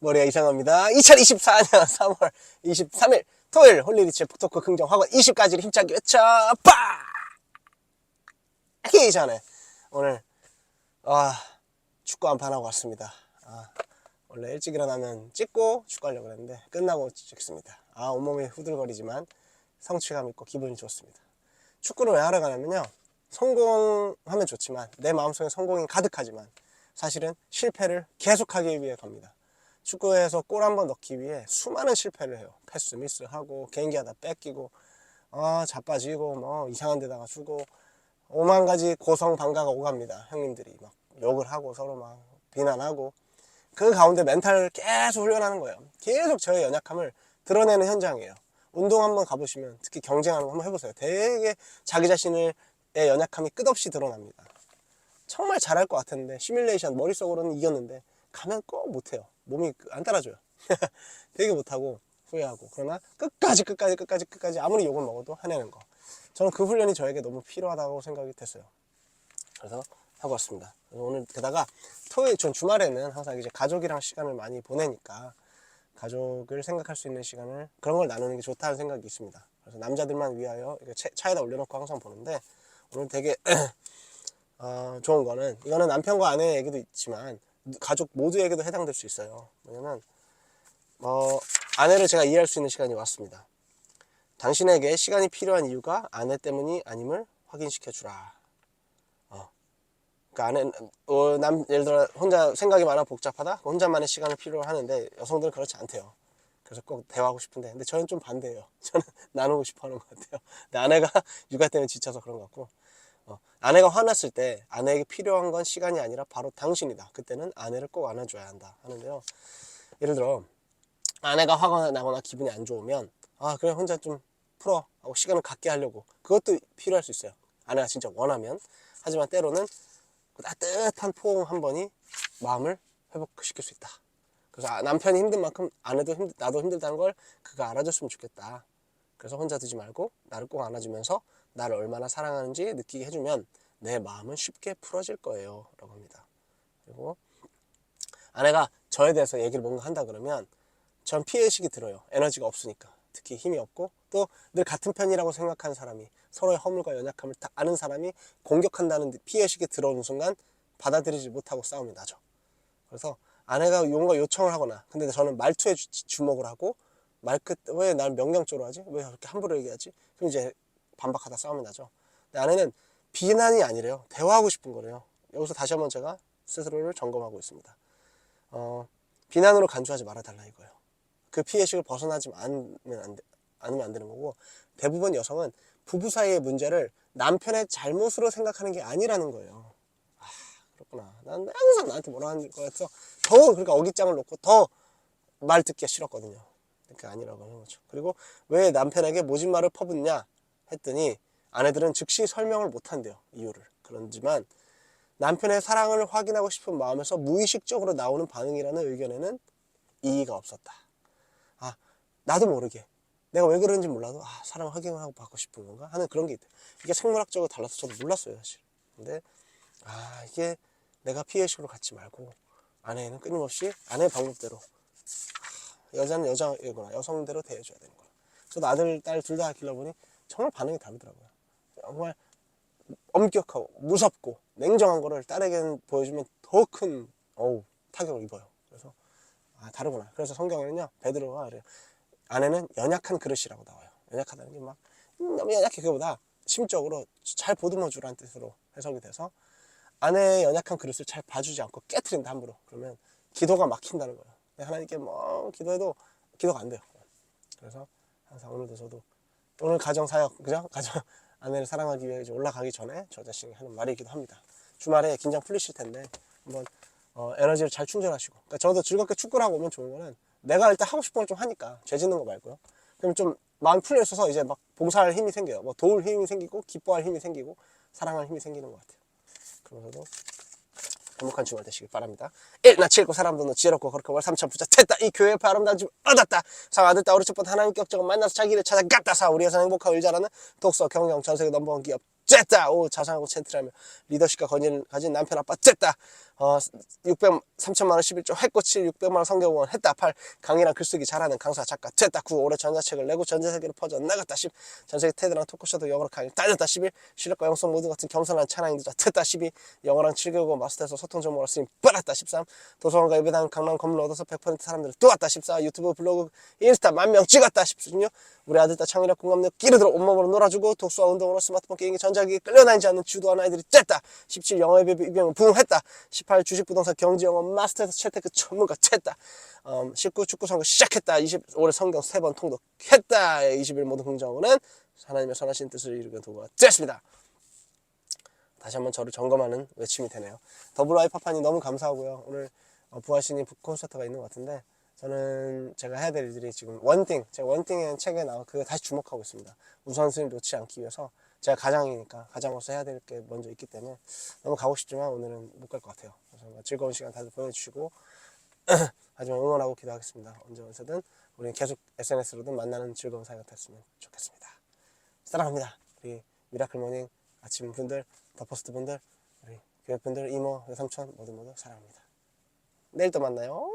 머리가 이상합니다. 2024년 3월 23일 토요일 홀리리치 북토크 긍정 학원 20까지를 힘차게 외쳐 빠! 하기 전에 오늘 아 축구 한 판 하고 왔습니다. 아, 원래 일찍 일어나면 찍고 축구하려고 했는데 끝나고 찍습니다. 아 온몸이 후들거리지만 성취감 있고 기분이 좋습니다. 축구를 왜 하러 가냐면요. 성공하면 좋지만 내 마음속에 성공이 가득하지만 사실은 실패를 계속하기 위해 갑니다. 축구에서 골 한 번 넣기 위해 수많은 실패를 해요. 패스 미스하고 개인기 하다 뺏기고 아 자빠지고 뭐 이상한 데다가 주고 오만 가지 고성 방가가 오갑니다. 형님들이 막 욕을 하고 서로 막 비난하고 그 가운데 멘탈을 계속 훈련하는 거예요. 계속 저의 연약함을 드러내는 현장이에요. 운동 한번 가보시면 특히 경쟁하는 거 한번 해보세요. 되게 자기 자신의 연약함이 끝없이 드러납니다. 정말 잘할 것 같았는데 시뮬레이션 머릿속으로는 이겼는데 가면 꼭 못해요. 몸이 안 따라줘요. 되게 못하고 후회하고 그러나 끝까지 끝까지 끝까지 끝까지 아무리 욕을 먹어도 해내는 거. 저는 그 훈련이 저에게 너무 필요하다고 생각이 됐어요. 그래서 하고 왔습니다. 오늘 게다가 토요일 전 주말에는 항상 이제 가족이랑 시간을 많이 보내니까 가족을 생각할 수 있는 시간을 그런 걸 나누는 게 좋다는 생각이 있습니다. 그래서 남자들만 위하여 차에다 올려놓고 항상 보는데 오늘 되게 어, 좋은 거는 이거는 남편과 아내 얘기도 있지만 가족 모두에게도 해당될 수 있어요. 왜냐면 어, 아내를 제가 이해할 수 있는 시간이 왔습니다. 당신에게 시간이 필요한 이유가 아내 때문이 아님을 확인시켜 주라. 어. 그러니까 아내 어, 남 예를 들어 혼자 생각이 많아 복잡하다. 혼자만의 시간을 필요로 하는데 여성들은 그렇지 않대요. 그래서 꼭 대화하고 싶은데 근데 저는 좀 반대예요. 저는 나누고 싶어 하는 것 같아요. 근데 아내가 육아 때문에 지쳐서 그런 것 같고 어, 아내가 화났을 때 아내에게 필요한 건 시간이 아니라 바로 당신이다. 그때는 아내를 꼭 안아줘야 한다 하는데요. 예를 들어 아내가 화가 나거나 기분이 안 좋으면 아 그래 혼자 좀 풀어 하고 시간을 갖게 하려고 그것도 필요할 수 있어요. 아내가 진짜 원하면 하지만 때로는 그 따뜻한 포옹 한 번이 마음을 회복시킬 수 있다. 그래서 아, 남편이 힘든 만큼 아내도 힘 나도 힘들다는 걸 그가 알아줬으면 좋겠다. 그래서 혼자 두지 말고 나를 꼭 안아주면서 나를 얼마나 사랑하는지 느끼게 해주면 내 마음은 쉽게 풀어질 거예요. 라고 합니다. 그리고 아내가 저에 대해서 얘기를 뭔가 한다 그러면 전 피해의식이 들어요. 에너지가 없으니까. 특히 힘이 없고 또 늘 같은 편이라고 생각하는 사람이 서로의 허물과 연약함을 다 아는 사람이 공격한다는 피해의식이 들어오는 순간 받아들이지 못하고 싸움이 나죠. 그래서 아내가 뭔가 요청을 하거나 근데 저는 말투에 주- 주목을 하고 말끝 왜 날 명령조로 하지? 왜 그렇게 함부로 얘기하지? 그럼 이제 반박하다 싸움이 나죠. 근데 아내는 비난이 아니래요. 대화하고 싶은 거래요. 여기서 다시 한번 제가 스스로를 점검하고 있습니다. 어, 비난으로 간주하지 말아달라 이거예요. 그 피해식을 벗어나지 않으면 안, 돼- 않으면 안 되는 거고 대부분 여성은 부부 사이의 문제를 남편의 잘못으로 생각하는 게 아니라는 거예요. 아 그렇구나. 난 항상 나한테 뭐라 하는 거여서 더 그러니까 어깃장을 놓고 더 말 듣기가 싫었거든요. 그게 아니라고 하는 거죠. 그리고 왜 남편에게 모진 말을 퍼붓냐 했더니 아내들은 즉시 설명을 못 한대요. 이유를. 그런지만 남편의 사랑을 확인하고 싶은 마음에서 무의식적으로 나오는 반응이라는 의견에는 이의가 없었다. 아, 나도 모르게 내가 왜 그런지 몰라도 아, 사랑 확인을 하고 받고 싶은 건가 하는 그런 게 있대. 이게 생물학적으로 달라서 저도 몰랐어요, 사실. 근데 아, 이게 내가 피해식으로 갖지 말고 아내는 끊임없이 아내의 방법대로 아, 여자는 여자이구나 여성대로 대해줘야 되는 거야. 저도 아들, 딸 둘 다 길러보니 정말 반응이 다르더라고요. 정말 엄격하고 무섭고 냉정한 거를 딸에게는 보여주면 더 큰 어우 타격을 입어요. 그래서 아 다르구나. 그래서 성경에는요 베드로가 그래요. 아내는 연약한 그릇이라고 나와요. 연약하다는 게 막 너무 연약해 그거보다 심적으로 잘 보듬어 주라는 뜻으로 해석이 돼서 아내의 연약한 그릇을 잘 봐주지 않고 깨트린다 함부로 그러면 기도가 막힌다는 거예요. 근데 하나님께 뭐 기도해도 기도가 안 돼요. 그래서 항상 오늘도 저도 오늘 가정 사역 그죠? 가정 아내를 사랑하기 위해 올라가기 전에 저 자신이 하는 말이기도 합니다. 주말에 긴장 풀리실 텐데 한번 어, 에너지를 잘 충전하시고 그러니까 저도 즐겁게 축구를 하고 오면 좋은 거는 내가 일단 하고 싶은 걸 좀 하니까 죄 짓는 거 말고요. 그럼 좀 마음 풀려 있어서 이제 막 봉사할 힘이 생겨요. 뭐 도울 힘이 생기고 기뻐할 힘이 생기고 사랑할 힘이 생기는 것 같아요. 그러면서도 행복한 주말 되시길 바랍니다. 1. 나 칠고 사람도 너 지혜롭고 그렇게 월 삼천 부자 됐다. 이 교회의 아름다운 집 얻었다. 상 아들 딸 우리 첫번 하나님 격정을 만나서 자기를 찾아갔다. 사 우리 여성 행복하고 일 잘하는 독서 경영 전세계 넘버원 기업 쨌다. 오 자상하고 젠틀하며. 리더십과 권위를 가진 남편 아빠 쨌다. 어, 600, 3천만 원 11조 했고 7, 600만 원 성경원 했다. 8 강의랑 글쓰기 잘하는 강사 작가 됐다. 9 올해 전자책을 내고 전세계로 퍼져 나갔다. 10 전세계 테드랑 토크쇼도 영어로 강의 다녔다. 11 실력과 영성 모두 같은 겸손한 찬양인들 됐다. 12 영어랑 7개국 마스터에서 소통 전문가로 쓰임 빨았다. 13 도서관과 예배당 강남 건물 얻어서 100% 사람들을 뚜었다. 14 유튜브 블로그 인스타 만명 찍었다. 16 우리 아들 딸 창의력 공감력 끼르들어 온몸으로 놀아주고 독서와 운동으로 스마트폰 게임기 전자기기 끌려다니지 않는 주도하는 아이들이 쨌다. 17 영어 예배 비병 부흥했다. 18 주식 부동산 경제 영어 마스터에서 채테크 전문가 쨌다. 음, 19 축구 선거 시작했다. 20 올해 성경 세 번 통독했다. 21 모든 긍정은 하나님의 선하신 뜻을 이루게 도가 됐습니다. 다시 한번 저를 점검하는 외침이 되네요. 더블 와이파판이 너무 감사하고요. 오늘 어, 부하신이 북 콘서트가 있는 것 같은데 저는 제가 해야 될 일들이 지금 원띵, 제가 원띵의 책에 나와 그거 다시 주목하고 있습니다. 우선순위 놓지 않기 위해서 제가 가장이니까 가장으로서 해야 될 게 먼저 있기 때문에 너무 가고 싶지만 오늘은 못 갈 것 같아요. 그래서 뭐 즐거운 시간 다들 보내주시고 하지만 응원하고 기도하겠습니다. 언제 어디서든 우리는 계속 SNS로든 만나는 즐거운 사이가 됐으면 좋겠습니다. 사랑합니다. 우리 미라클 모닝 아침 분들, 더퍼스트 분들, 우리 교회 분들, 이모, 외삼촌 모두 모두 사랑합니다. 내일 또 만나요.